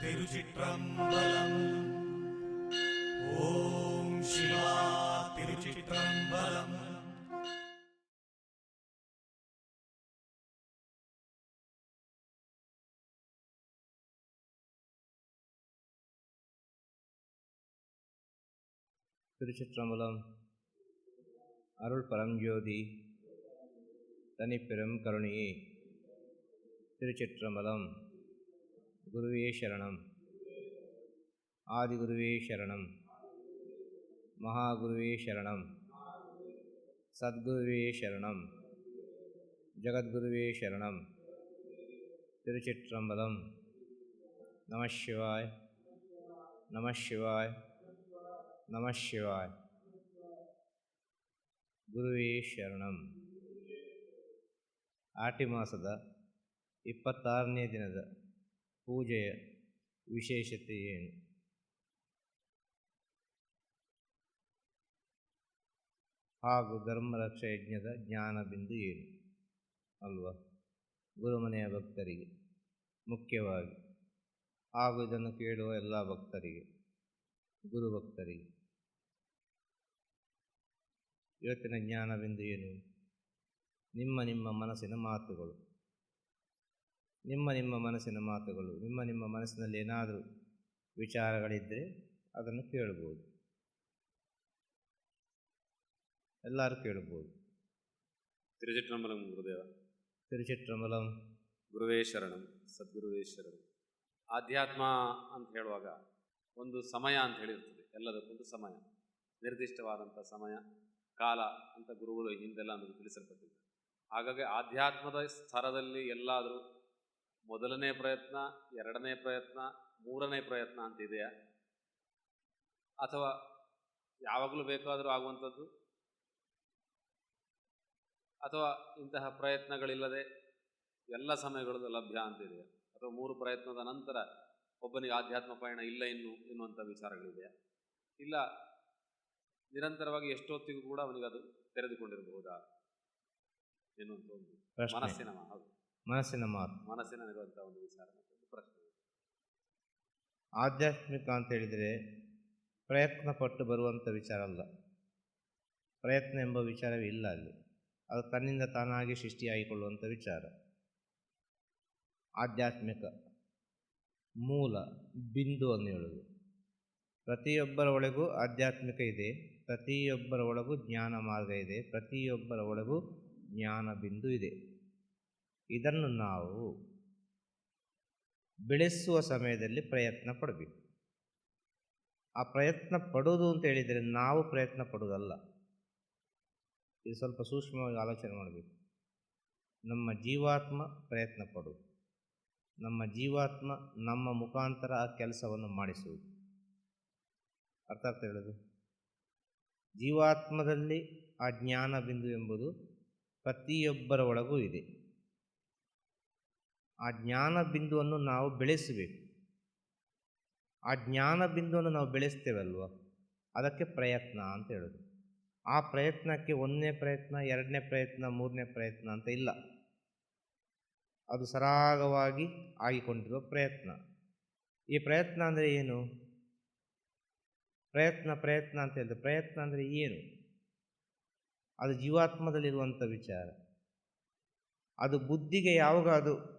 திருச்சிற்றம்பலம். ஓம் சிவா திருச்சிற்றம்பலம். திருச்சிற்றம்பலம். அருள் பரஞ்சோதி தனிப்பெரும் கருணையே திருச்சிற்றம்பலம். குருவே சரணம் ஆதிகுருவே சரணம் மகாகுருவே சரணம் சத்குருவே சரணம் ஜகத்குருவே சரணம் திருச்சிற்றம்பலம் நம சிவாய் நம சிவாய் ನಮ ಶಿವಾಯ್ ಗುರುವೇ ಶರಣಂ ಆಟಿ ಮಾಸದ ಇಪ್ಪತ್ತಾರನೇ ದಿನದ ಪೂಜೆಯ ವಿಶೇಷತೆ ಏನು ಹಾಗೂ ಧರ್ಮರಕ್ಷ ಯಜ್ಞದ ಜ್ಞಾನ ಬಿಂದು ಏನು? ಅಲ್ವಾ? ಗುರುಮನೆಯ ಭಕ್ತರಿಗೆ, ಮುಖ್ಯವಾಗಿ. ಹಾಗೂ ಇದನ್ನು ಕೇಳುವ ಎಲ್ಲ ಭಕ್ತರಿಗೆ, ಗುರು ಭಕ್ತರಿಗೆ. ಇವತ್ತಿನ ಜ್ಞಾನವೆಂದು ಏನು? ನಿಮ್ಮ ನಿಮ್ಮ ಮನಸ್ಸಿನ ಮಾತುಗಳು. ನಿಮ್ಮ ನಿಮ್ಮ ಮನಸ್ಸಿನ ಮಾತುಗಳು ನಿಮ್ಮ ನಿಮ್ಮ ಮನಸ್ಸಿನಲ್ಲಿ ಏನಾದರೂ ವಿಚಾರಗಳಿದ್ದರೆ ಅದನ್ನು ಕೇಳ್ಬೋದು. ಎಲ್ಲರೂ ಕೇಳ್ಬೋದು. ತಿರುಚಿಟ್ರಂಬಲಂ ಗುರುದೇವ. ತಿರುಚಿಟ್ರಂಬಲಂ. ಗುರುವೇ ಶರಣಂ ಸದ್ಗುರುವೇ ಶರಣಂ. ಆಧ್ಯಾತ್ಮ ಅಂತ ಹೇಳುವಾಗ ಒಂದು ಸಮಯ ಅಂತ ಹೇಳಿರ್ತದೆ ಎಲ್ಲದಕ್ಕೊಂದು ಸಮಯ. ನಿರ್ದಿಷ್ಟವಾದಂಥ ಸಮಯ ಕಾಲ ಅಂತ ಗುರುಗಳು ಹಿಂದೆಲ್ಲ ನಮಗೆ ತಿಳಿಸಲ್ಪಟ್ಟಿದೆ. ಹಾಗಾಗಿ ಆಧ್ಯಾತ್ಮದ ಸ್ತರದಲ್ಲಿ ಎಲ್ಲಾದರೂ ಮೊದಲನೇ ಪ್ರಯತ್ನ ಎರಡನೇ ಪ್ರಯತ್ನ ಮೂರನೇ ಪ್ರಯತ್ನ ಅಂತ ಇದೆಯಾ ಅಥವಾ ಯಾವಾಗಲೂ ಬೇಕಾದರೂ ಆಗುವಂಥದ್ದು? ಅಥವಾ ಇಂತಹ ಪ್ರಯತ್ನಗಳಿಲ್ಲದೆ ಎಲ್ಲ ಸಮಯಗಳಲ್ಲೂ ಲಭ್ಯ ಅಂತಿದೆಯಾ? ಅಥವಾ ಮೂರು ಪ್ರಯತ್ನದ ನಂತರ ಒಬ್ಬನಿಗೆ ಆಧ್ಯಾತ್ಮ ಪಯಣ ಇಲ್ಲ ಇನ್ನು ಎನ್ನುವಂಥ ವಿಚಾರಗಳಿದೆಯಾ? ಇಲ್ಲ ನಿರಂತರವಾಗಿ ಎಷ್ಟೊತ್ತಿಗೂ ಕೂಡ ಅವನಿಗೆ ಅದು ತೆರೆದುಕೊಂಡಿರಬಹುದಾ? ಎನ್ನುವಂಥ ಒಂದು. ಮನಸ್ಸಿನ ಹೌದು ಮನಸ್ಸಿನ ಮಾತು. ಮನಸ್ಸಿನಲ್ಲಿರುವಂಥ ಒಂದು ವಿಚಾರ ಪ್ರಶ್ನೆ. ಆಧ್ಯಾತ್ಮಿಕ ಅಂತ ಹೇಳಿದರೆ ಪ್ರಯತ್ನ ಪಟ್ಟು ಬರುವಂಥ ವಿಚಾರ ಅಲ್ಲ. ಪ್ರಯತ್ನ ಎಂಬ ವಿಚಾರವೇ ಇಲ್ಲ ಅಲ್ಲಿ. ಅದು ತನ್ನಿಂದ ತಾನಾಗಿ ಸೃಷ್ಟಿಯಾಗಿಕೊಳ್ಳುವಂಥ ವಿಚಾರ. ಆಧ್ಯಾತ್ಮಿಕ ಮೂಲ ಬಿಂದು ಅನ್ನು ಹೇಳುವುದು ಪ್ರತಿಯೊಬ್ಬರ ಒಳಗೂ ಆಧ್ಯಾತ್ಮಿಕ ಇದೆ ಪ್ರತಿಯೊಬ್ಬರ ಒಳಗೂ ಜ್ಞಾನ ಮಾರ್ಗ ಇದೆ ಪ್ರತಿಯೊಬ್ಬರ ಒಳಗೂ ಜ್ಞಾನ ಬಿಂದು ಇದೆ. ಇದನ್ನು ನಾವು ಬೆಳೆಸುವ ಸಮಯದಲ್ಲಿ ಪ್ರಯತ್ನ ಪಡಬೇಕು. ಆ ಪ್ರಯತ್ನ ಪಡೋದು ಅಂತ ಹೇಳಿದರೆ ನಾವು ಪ್ರಯತ್ನ ಪಡೋದಲ್ಲ ಇದು ಸ್ವಲ್ಪ ಸೂಕ್ಷ್ಮವಾಗಿ ಆಲೋಚನೆ ಮಾಡಬೇಕು. ನಮ್ಮ ಜೀವಾತ್ಮ ಪ್ರಯತ್ನ ಪಡೋದು ನಮ್ಮ ಜೀವಾತ್ಮ ನಮ್ಮ ಮುಖಾಂತರ ಆ ಕೆಲಸವನ್ನು ಮಾಡಿಸುವುದು. ಅರ್ಥ ಆಗ್ತಾ ಹೇಳೋದು ಜೀವಾತ್ಮದಲ್ಲಿ ಆ ಜ್ಞಾನ ಬಿಂದು ಎಂಬುದು ಪ್ರತಿಯೊಬ್ಬರ ಒಳಗೂ ಇದೆ. ಆ ಜ್ಞಾನ ಬಿಂದುವನ್ನು ನಾವು ಬೆಳೆಸಬೇಕು ಆ ಜ್ಞಾನ ಬಿಂದುವನ್ನು ನಾವು ಬೆಳೆಸ್ತೇವಲ್ವ? ಅದಕ್ಕೆ ಪ್ರಯತ್ನ ಅಂತ ಹೇಳೋದು. ಆ ಪ್ರಯತ್ನಕ್ಕೆ ಒಂದನೇ ಪ್ರಯತ್ನ, ಎರಡನೇ ಪ್ರಯತ್ನ, ಮೂರನೇ ಪ್ರಯತ್ನ ಅಂತ ಇಲ್ಲ. ಅದು ಸರಾಗವಾಗಿ ಆಗಿಕೊಂಡಿರುವ ಪ್ರಯತ್ನ. ಈ ಪ್ರಯತ್ನ ಅಂದರೆ ಏನು? ಪ್ರಯತ್ನ ಪ್ರಯತ್ನ ಅಂತ ಹೇಳಿದ್ರೆ ಪ್ರಯತ್ನ ಅಂದರೆ ಏನು? ಅದು ಜೀವಾತ್ಮದಲ್ಲಿರುವಂಥ ವಿಚಾರ. ಅದು ಬುದ್ಧಿಗೆ ಯಾವಾಗ ಅದು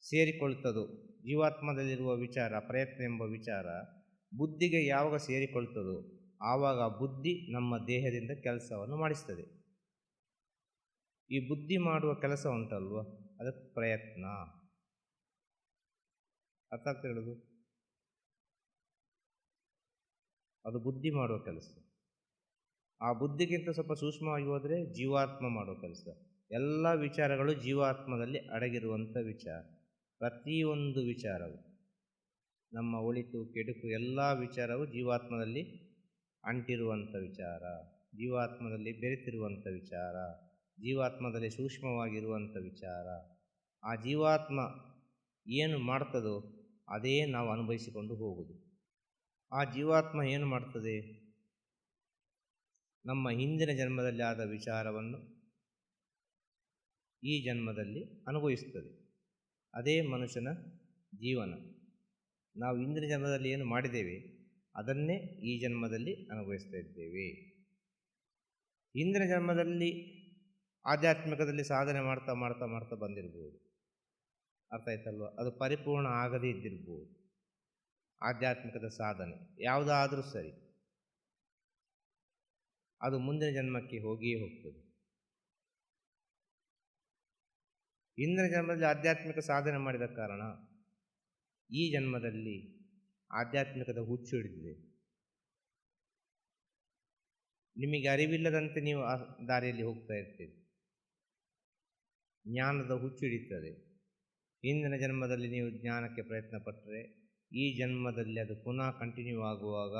ಸೇರಿಕೊಳ್ತದೋ? ಜೀವಾತ್ಮದಲ್ಲಿರುವ ವಿಚಾರ, ಪ್ರಯತ್ನ ಎಂಬ ವಿಚಾರ ಬುದ್ಧಿಗೆ ಯಾವಾಗ ಸೇರಿಕೊಳ್ತದೋ, ಆವಾಗ ಬುದ್ಧಿ ನಮ್ಮ ದೇಹದಿಂದ ಕೆಲಸವನ್ನು ಮಾಡಿಸ್ತದೆ. ಈ ಬುದ್ಧಿ ಮಾಡುವ ಕೆಲಸ ಉಂಟಲ್ವ? ಅದಕ್ಕೆ ಪ್ರಯತ್ನ. ಅರ್ಥ ಆಗ್ತಾ ಹೇಳೋದು ಅದು ಬುದ್ಧಿ ಮಾಡುವ ಕೆಲಸ. ಆ ಬುದ್ಧಿಗಿಂತ ಸ್ವಲ್ಪ ಸೂಕ್ಷ್ಮವಾಗಿ ಹೋದರೆ ಜೀವಾತ್ಮ ಮಾಡುವ ಕೆಲಸ. ಎಲ್ಲ ವಿಚಾರಗಳು ಜೀವಾತ್ಮದಲ್ಲಿ ಅಡಗಿರುವಂಥ ವಿಚಾರ. ಪ್ರತಿಯೊಂದು ವಿಚಾರವು, ನಮ್ಮ ಒಳಿತು ಕೆಡುಕು ಎಲ್ಲ ವಿಚಾರವು ಜೀವಾತ್ಮದಲ್ಲಿ ಅಂಟಿರುವಂಥ ವಿಚಾರ, ಜೀವಾತ್ಮದಲ್ಲಿ ಬೆರೆತಿರುವಂಥ ವಿಚಾರ, ಜೀವಾತ್ಮದಲ್ಲಿ ಸೂಕ್ಷ್ಮವಾಗಿರುವಂಥ ವಿಚಾರ. ಆ ಜೀವಾತ್ಮ ಏನು ಮಾಡ್ತದೋ ಅದೇ ನಾವು ಅನುಭವಿಸಿಕೊಂಡು ಹೋಗುವುದು. ಆ ಜೀವಾತ್ಮ ಏನು ಮಾಡ್ತದೆ? ನಮ್ಮ ಹಿಂದಿನ ಜನ್ಮದಲ್ಲಿ ಆದ ವಿಚಾರವನ್ನು ಈ ಜನ್ಮದಲ್ಲಿ ಅನುಭವಿಸ್ತದೆ. ಅದೇ ಮನುಷ್ಯನ ಜೀವನ. ನಾವು ಇಂದಿನ ಜನ್ಮದಲ್ಲಿ ಏನು ಮಾಡಿದ್ದೇವೆ, ಅದನ್ನೇ ಈ ಜನ್ಮದಲ್ಲಿ ಅನುಭವಿಸ್ತಾ ಇದ್ದೇವೆ. ಇಂದಿನ ಜನ್ಮದಲ್ಲಿ ಆಧ್ಯಾತ್ಮಿಕದಲ್ಲಿ ಸಾಧನೆ ಮಾಡ್ತಾ ಮಾಡ್ತಾ ಮಾಡ್ತಾ ಬಂದಿರ್ಬೋದು. ಅರ್ಥ ಆಯ್ತಲ್ವ? ಅದು ಪರಿಪೂರ್ಣ ಆಗದೇ ಇದ್ದಿರ್ಬೋದು. ಆಧ್ಯಾತ್ಮಿಕದ ಸಾಧನೆ, ಯಾವುದಾದರೂ ಸರಿ. ಅದು ಮುಂದಿನ ಜನ್ಮಕ್ಕೆ ಹೋಗಿಯೇ ಹೋಗ್ತದೆ. ಹಿಂದಿನ ಜನ್ಮದಲ್ಲಿ ಆಧ್ಯಾತ್ಮಿಕ ಸಾಧನೆ ಮಾಡಿದ ಕಾರಣ ಈ ಜನ್ಮದಲ್ಲಿ ಆಧ್ಯಾತ್ಮಿಕದ ಹುಚ್ಚು ಹಿಡಿದಿದೆ. ನಿಮಗೆ ಅರಿವಿಲ್ಲದಂತೆ ನೀವು ಆ ದಾರಿಯಲ್ಲಿ ಹೋಗ್ತಾ ಇರ್ತೀರಿ. ಜ್ಞಾನದ ಹುಚ್ಚು ಹಿಡಿಯುತ್ತದೆ. ಇಂದಿನ ಜನ್ಮದಲ್ಲಿ ನೀವು ಜ್ಞಾನಕ್ಕೆ ಪ್ರಯತ್ನ ಪಟ್ಟರೆ ಈ ಜನ್ಮದಲ್ಲಿ ಅದು ಪುನಃ ಕಂಟಿನ್ಯೂ ಆಗುವಾಗ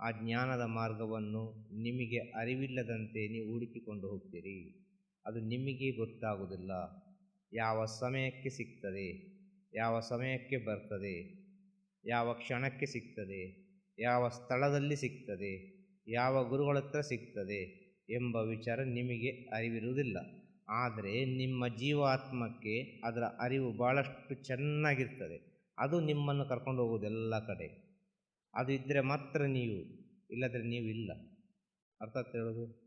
ಆ ಜ್ಞಾನದ ಮಾರ್ಗವನ್ನು ನಿಮಗೆ ಅರಿವಿಲ್ಲದಂತೆ ನೀವು ಹುಡುಕಿಕೊಂಡು ಹೋಗ್ತೀರಿ. ಅದು ನಿಮಗೆ ಗೊತ್ತಾಗುವುದಿಲ್ಲ. ಯಾವ ಸಮಯಕ್ಕೆ ಸಿಗ್ತದೆ? ಯಾವ ಸಮಯಕ್ಕೆ ಬರ್ತದೆ? ಯಾವ ಕ್ಷಣಕ್ಕೆ ಸಿಗ್ತದೆ? ಯಾವ ಸ್ಥಳದಲ್ಲಿ ಸಿಗ್ತದೆ? ಯಾವ ಗುರುಗಳ ಹತ್ರ ಸಿಗ್ತದೆ? ಎಂಬ ವಿಚಾರ ನಿಮಗೆ ಅರಿವಿರುವುದಿಲ್ಲ. ಆದರೆ ನಿಮ್ಮ ಜೀವಾತ್ಮಕ್ಕೆ ಅದರ ಅರಿವು ಭಾಳಷ್ಟು ಚೆನ್ನಾಗಿರ್ತದೆ. ಅದು ನಿಮ್ಮನ್ನು ಕರ್ಕೊಂಡು ಹೋಗೋದು ಎಲ್ಲ ಕಡೆ. ಅದು ಇದ್ದರೆ ಮಾತ್ರ ನೀವು, ಇಲ್ಲದ್ರೆ ನೀವು ಇಲ್ಲ ಅರ್ಥ ಹೇಳೋದು?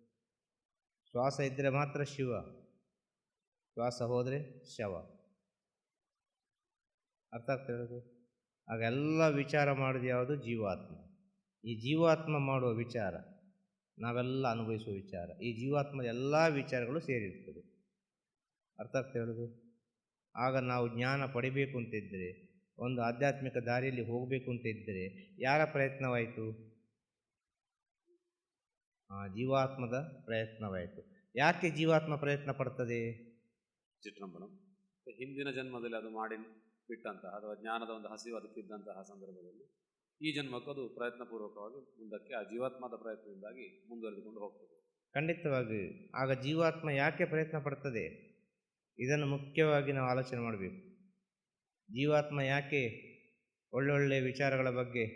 ಶ್ವಾಸ ಇದ್ದರೆ ಮಾತ್ರ ಶಿವ. ಶ್ವಾಸ ಹೋದರೆ ಶವ. ಅರ್ಥ ಆಗ್ತಾ ಹೇಳೋದು ಆಗೆಲ್ಲ ವಿಚಾರ ಮಾಡೋದು ಯಾವುದು? ಜೀವಾತ್ಮ. ಈ ಜೀವಾತ್ಮ ಮಾಡುವ ವಿಚಾರ, ನಾವೆಲ್ಲ ಅನುಭವಿಸುವ ವಿಚಾರ, ಈ ಜೀವಾತ್ಮದ ಎಲ್ಲ ವಿಚಾರಗಳು ಸೇರಿರ್ತದೆ. ಅರ್ಥ ಆಗ್ತಾ ಹೇಳೋದು ಆಗ ನಾವು ಜ್ಞಾನ ಪಡಿಬೇಕು ಅಂತಿದ್ದರೆ ಒಂದು ಆಧ್ಯಾತ್ಮಿಕ ದಾರಿಯಲ್ಲಿ ಹೋಗಬೇಕು ಅಂತ ಇದ್ದರೆ ಯಾರ ಪ್ರಯತ್ನವಾಯಿತು? ಜೀವಾತ್ಮದ ಪ್ರಯತ್ನವಾಯಿತು. ಯಾಕೆ ಜೀವಾತ್ಮ ಪ್ರಯತ್ನ ಪಡ್ತದೆ? ಚಿಟ್ರಂಬಲಂ ಹಿಂದಿನ ಜನ್ಮದಲ್ಲಿ ಅದು ಮಾಡಿ ಬಿಟ್ಟಂತಹ ಅಥವಾ ಜ್ಞಾನದ ಒಂದು ಹಸಿವು ಅದಕ್ಕಿದ್ದಂತಹ ಸಂದರ್ಭದಲ್ಲಿ ಈ ಜನ್ಮಕ್ಕೂ ಅದು ಪ್ರಯತ್ನಪೂರ್ವಕವಾಗಿ ಮುಂದಕ್ಕೆ ಆ ಜೀವಾತ್ಮದ ಪ್ರಯತ್ನದಿಂದಾಗಿ ಮುಂದುವರೆದುಕೊಂಡು ಹೋಗ್ತದೆ. ಖಂಡಿತವಾಗಿ. ಆಗ ಜೀವಾತ್ಮ ಯಾಕೆ ಪ್ರಯತ್ನ ಪಡ್ತದೆ? ಇದನ್ನು ಮುಖ್ಯವಾಗಿ ನಾವು ಆಲೋಚನೆ ಮಾಡಬೇಕು. ಜೀವಾತ್ಮ ಯಾಕೆ ಒಳ್ಳೊಳ್ಳೆ ವಿಚಾರಗಳ ಬಗ್ಗೆ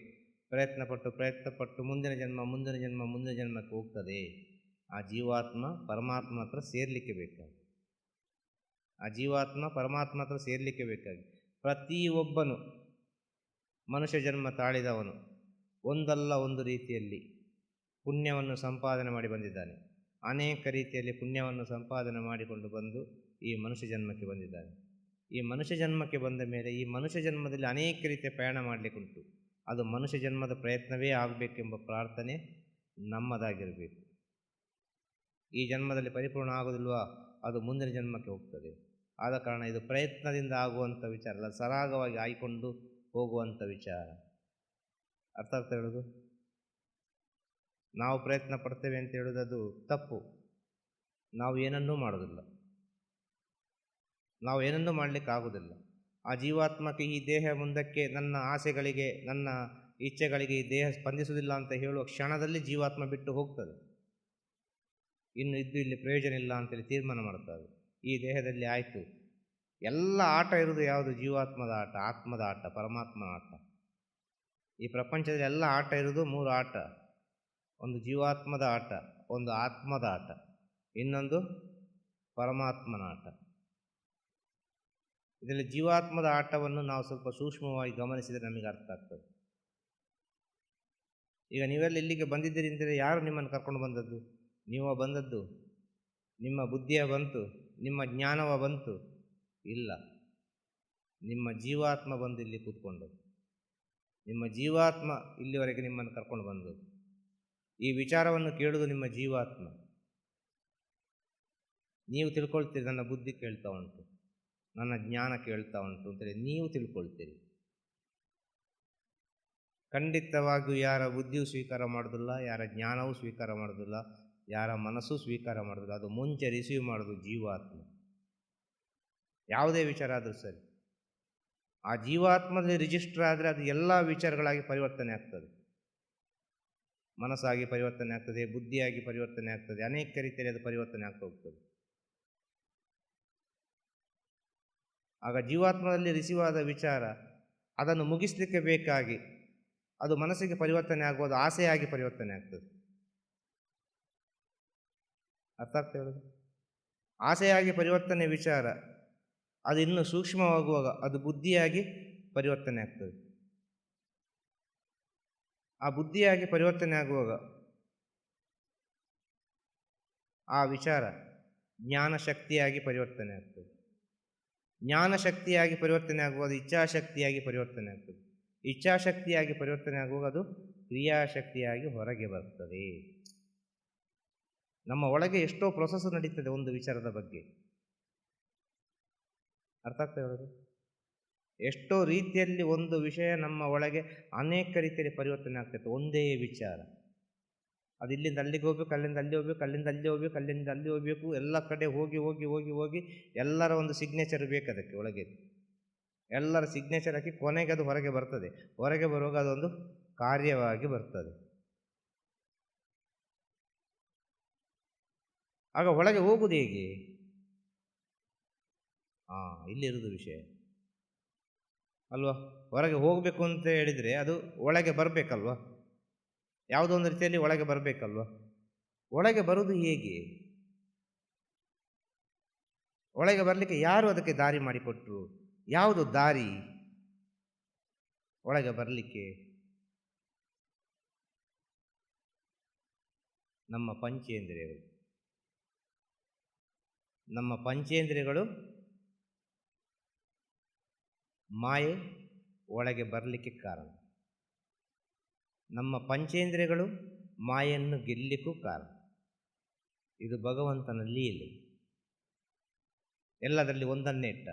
ಪ್ರಯತ್ನಪಟ್ಟು ಪ್ರಯತ್ನಪಟ್ಟು ಮುಂದಿನ ಜನ್ಮ ಮುಂದಿನ ಜನ್ಮ ಮುಂದಿನ ಜನ್ಮಕ್ಕೆ ಹೋಗ್ತದೆ? ಆ ಜೀವಾತ್ಮ ಪರಮಾತ್ಮ ಹತ್ರ ಸೇರಲಿಕ್ಕೆ ಬೇಕಾಗಿ ಆ ಜೀವಾತ್ಮ ಪರಮಾತ್ಮ ಹತ್ರ ಸೇರಲಿಕ್ಕೆ ಬೇಕಾಗಿ. ಪ್ರತಿಯೊಬ್ಬನು ಮನುಷ್ಯ ಜನ್ಮ ತಾಳಿದವನು. ಒಂದಲ್ಲ ಒಂದು ರೀತಿಯಲ್ಲಿ ಪುಣ್ಯವನ್ನು ಸಂಪಾದನೆ ಮಾಡಿ ಬಂದಿದ್ದಾನೆ. ಅನೇಕ ರೀತಿಯಲ್ಲಿ ಪುಣ್ಯವನ್ನು ಸಂಪಾದನೆ ಮಾಡಿಕೊಂಡು ಬಂದು ಈ ಮನುಷ್ಯ ಜನ್ಮಕ್ಕೆ ಬಂದಿದ್ದಾನೆ. ಈ ಮನುಷ್ಯ ಜನ್ಮಕ್ಕೆ ಬಂದ ಮೇಲೆ ಈ ಮನುಷ್ಯ ಜನ್ಮದಲ್ಲಿ ಅನೇಕ ರೀತಿಯ ಪ್ರಯಾಣ ಮಾಡಲಿಕ್ಕುಂಟು ಅದು ಮನುಷ್ಯ ಜನ್ಮದ ಪ್ರಯತ್ನವೇ ಆಗಬೇಕೆಂಬ ಪ್ರಾರ್ಥನೆ ನಮ್ಮದಾಗಿರಬೇಕು. ಈ ಜನ್ಮದಲ್ಲಿ ಪರಿಪೂರ್ಣ ಆಗೋದಿಲ್ವಾ? ಅದು ಮುಂದಿನ ಜನ್ಮಕ್ಕೆ ಹೋಗ್ತದೆ. ಆದ ಕಾರಣ ಇದು ಪ್ರಯತ್ನದಿಂದ ಆಗುವಂಥ ವಿಚಾರ ಅಲ್ಲ, ಸರಾಗವಾಗಿ ಆಯ್ಕೊಂಡು ಹೋಗುವಂಥ ವಿಚಾರ. ಅರ್ಥ ಆಗ್ತಾ ಹೇಳೋದು? ನಾವು ಪ್ರಯತ್ನ ಪಡ್ತೇವೆ ಅಂತ ಹೇಳೋದು ಅದು ತಪ್ಪು. ನಾವು ಏನನ್ನೂ ಮಾಡೋದಿಲ್ಲ. ನಾವು ಏನನ್ನೂ ಮಾಡಲಿಕ್ಕೆ ಆಗೋದಿಲ್ಲ ಆ ಜೀವಾತ್ಮಕ್ಕೆ ಈ ದೇಹ ಮುಂದಕ್ಕೆ ನನ್ನ ಆಸೆಗಳಿಗೆ, ನನ್ನ ಇಚ್ಛೆಗಳಿಗೆ ಈ ದೇಹ ಸ್ಪಂದಿಸುವುದಿಲ್ಲ ಅಂತ ಹೇಳುವ ಕ್ಷಣದಲ್ಲಿ ಜೀವಾತ್ಮ ಬಿಟ್ಟು ಹೋಗ್ತದೆ. ಇನ್ನು ಇದ್ದು ಇಲ್ಲಿ ಪ್ರಯೋಜನ ಇಲ್ಲ ಅಂತೇಳಿ ತೀರ್ಮಾನ ಮಾಡ್ತದೆ ಈ ದೇಹದಲ್ಲಿ ಆಯಿತು. ಎಲ್ಲ ಆಟ ಇರೋದು ಯಾವುದು? ಜೀವಾತ್ಮದ ಆಟ, ಆತ್ಮದ ಆಟ, ಪರಮಾತ್ಮನ ಆಟ. ಈ ಪ್ರಪಂಚದಲ್ಲಿ ಎಲ್ಲ ಆಟ ಇರೋದು ಮೂರು ಆಟ. ಒಂದು ಜೀವಾತ್ಮದ ಆಟ, ಒಂದು ಆತ್ಮದ ಆಟ. ಇನ್ನೊಂದು ಪರಮಾತ್ಮನ ಆಟ. ಇದರಲ್ಲಿ ಜೀವಾತ್ಮದ ಆಟವನ್ನು ನಾವು ಸ್ವಲ್ಪ ಸೂಕ್ಷ್ಮವಾಗಿ ಗಮನಿಸಿದರೆ ನಮಗೆ ಅರ್ಥ ಆಗ್ತದೆ. ಈಗ ನೀವೆಲ್ಲ ಇಲ್ಲಿಗೆ ಬಂದಿದ್ದೀರಿ ಅಂದರೆ ಯಾರು ನಿಮ್ಮನ್ನು ಕರ್ಕೊಂಡು ಬಂದದ್ದು? ನೀವು ಬಂದದ್ದು? ನಿಮ್ಮ ಬುದ್ಧಿಯ ಬಂತು. ನಿಮ್ಮ ಜ್ಞಾನವ ಬಂತು? ಇಲ್ಲ. ನಿಮ್ಮ ಜೀವಾತ್ಮ ಬಂದು ಇಲ್ಲಿ ಕೂತ್ಕೊಂಡು ನಿಮ್ಮ ಜೀವಾತ್ಮ ಇಲ್ಲಿವರೆಗೆ ನಿಮ್ಮನ್ನು ಕರ್ಕೊಂಡು ಬಂದು ಈ ವಿಚಾರವನ್ನು ಕೇಳುವುದು ನಿಮ್ಮ ಜೀವಾತ್ಮ. ನೀವು ತಿಳ್ಕೊಳ್ತೀರಿ, ನನ್ನ ಬುದ್ಧಿ ಕೇಳ್ತಾ ಉಂಟು. ನನ್ನ ಜ್ಞಾನ ಕೇಳ್ತಾ ಉಂಟು ಅಂತೇಳಿ ನೀವು ತಿಳ್ಕೊಳ್ತೀರಿ. ಖಂಡಿತವಾಗಿಯೂ ಯಾರ ಬುದ್ಧಿಯೂ ಸ್ವೀಕಾರ ಮಾಡೋದಿಲ್ಲ, ಯಾರ ಜ್ಞಾನವೂ ಸ್ವೀಕಾರ ಮಾಡೋದಿಲ್ಲ ಯಾರ ಮನಸ್ಸು ಸ್ವೀಕಾರ ಮಾಡಿದ್ರು, ಅದು ಮುಂಚೆ ರಿಸೀವ್ ಮಾಡೋದು ಜೀವಾತ್ಮ. ಯಾವುದೇ ವಿಚಾರ ಆದರೂ ಸರಿ. ಆ ಜೀವಾತ್ಮದಲ್ಲಿ ರಿಜಿಸ್ಟರ್ ಆದರೆ ಅದು ಎಲ್ಲ ವಿಚಾರಗಳಾಗಿ ಪರಿವರ್ತನೆ ಆಗ್ತದೆ. ಮನಸ್ಸಾಗಿ ಪರಿವರ್ತನೆ ಆಗ್ತದೆ, ಬುದ್ಧಿಯಾಗಿ ಪರಿವರ್ತನೆ ಆಗ್ತದೆ, ಅನೇಕ ರೀತಿಯಲ್ಲಿ ಅದು ಪರಿವರ್ತನೆ ಆಗ್ತಾ ಹೋಗ್ತದೆ. ಆಗ ಜೀವಾತ್ಮದಲ್ಲಿ ರಿಸೀವ್ ಆದ ವಿಚಾರ, ಅದನ್ನು ಮುಗಿಸ್ಲಿಕ್ಕೆ ಬೇಕಾಗಿ ಅದು ಮನಸ್ಸಿಗೆ ಪರಿವರ್ತನೆ ಆಗುವುದು, ಆಸೆಯಾಗಿ ಪರಿವರ್ತನೆ ಆಗ್ತದೆ. ಅರ್ಥ ಆಗ್ತಾ ಹೇಳೋದು ಆಸೆಯಾಗಿ ಪರಿವರ್ತನೆ ವಿಚಾರ, ಅದು ಇನ್ನೂ ಸೂಕ್ಷ್ಮವಾಗುವಾಗ ಅದು ಬುದ್ಧಿಯಾಗಿ ಪರಿವರ್ತನೆ ಆಗ್ತದೆ. ಆ ಬುದ್ಧಿಯಾಗಿ ಪರಿವರ್ತನೆ ಆಗುವಾಗ ಆ ವಿಚಾರ ಜ್ಞಾನಶಕ್ತಿಯಾಗಿ ಪರಿವರ್ತನೆ ಆಗ್ತದೆ. ಜ್ಞಾನಶಕ್ತಿಯಾಗಿ ಪರಿವರ್ತನೆ ಆಗುವಾಗ ಅದು ಇಚ್ಛಾಶಕ್ತಿಯಾಗಿ ಪರಿವರ್ತನೆ ಆಗ್ತದೆ. ಇಚ್ಛಾಶಕ್ತಿಯಾಗಿ ಪರಿವರ್ತನೆ ಆಗುವಾಗ ಅದು ಕ್ರಿಯಾಶಕ್ತಿಯಾಗಿ ಹೊರಗೆ ಬರ್ತದೆ. ನಮ್ಮ ಒಳಗೆ ಎಷ್ಟೋ ಪ್ರೊಸೆಸ್ ನಡೀತದೆ ಒಂದು ವಿಚಾರದ ಬಗ್ಗೆ. ಅರ್ಥ ಆಗ್ತಾ ಹೇಳೋದು ಎಷ್ಟೋ ರೀತಿಯಲ್ಲಿ ಒಂದು ವಿಷಯ ನಮ್ಮ ಒಳಗೆ ಅನೇಕ ರೀತಿಯಲ್ಲಿ ಪರಿವರ್ತನೆ ಆಗ್ತೈತೆ ಒಂದೇ ವಿಚಾರ. ಅದು ಇಲ್ಲಿಂದ ಅಲ್ಲಿಗೆ ಹೋಗ್ಬೇಕು, ಅಲ್ಲಿಂದ ಅಲ್ಲಿ ಹೋಗ್ಬೇಕು, ಅಲ್ಲಿಂದ ಅಲ್ಲಿ ಹೋಗ್ಬೇಕು, ಅಲ್ಲಿಂದ ಅಲ್ಲಿ ಹೋಗ್ಬೇಕು, ಎಲ್ಲ ಕಡೆ ಹೋಗಿ ಹೋಗಿ ಹೋಗಿ ಹೋಗಿ ಎಲ್ಲರ ಒಂದು ಸಿಗ್ನೇಚರ್ ಬೇಕು ಅದಕ್ಕೆ ಒಳಗೆ. ಎಲ್ಲರ ಸಿಗ್ನೇಚರ್ ಹಾಕಿ ಕೊನೆಗೆ ಅದು ಹೊರಗೆ ಬರ್ತದೆ. ಹೊರಗೆ ಬರುವಾಗ ಅದೊಂದು ಕಾರ್ಯವಾಗಿ ಬರ್ತದೆ. ಆಗ ಒಳಗೆ ಹೋಗುವುದು ಹೇಗೆ? ಹಾಂ ಇಲ್ಲಿರುವುದು ವಿಷಯ. ಅಲ್ವಾ? ಹೊರಗೆ ಹೋಗಬೇಕು ಅಂತ ಹೇಳಿದರೆ ಅದು ಒಳಗೆ ಬರಬೇಕಲ್ವಾ? ಯಾವುದೋ ಒಂದು ರೀತಿಯಲ್ಲಿ ಒಳಗೆ ಬರಬೇಕಲ್ವಾ? ಒಳಗೆ ಬರುವುದು ಹೇಗೆ? ಒಳಗೆ ಬರಲಿಕ್ಕೆ ಯಾರು ಅದಕ್ಕೆ ದಾರಿ ಮಾಡಿಕೊಟ್ರು? ಯಾವುದು ದಾರಿ? ಒಳಗೆ ಬರಲಿಕ್ಕೆ ನಮ್ಮ ಪಂಚೇಂದ್ರಿಯಗಳು ನಮ್ಮ ಪಂಚೇಂದ್ರಿಯಗಳು ಮಾಯೆ ಒಳಗೆ ಬರಲಿಕ್ಕೆ ಕಾರಣ. ನಮ್ಮ ಪಂಚೇಂದ್ರಿಯಗಳು ಮಾಯನ್ನು ಗೆಲ್ಲಲಿಕ್ಕೂ ಕಾರಣ. ಇದು ಭಗವಂತನ ಲೀಲೆ. ಎಲ್ಲದರಲ್ಲಿ ಒಂದನ್ನೇ ಇಟ್ಟ.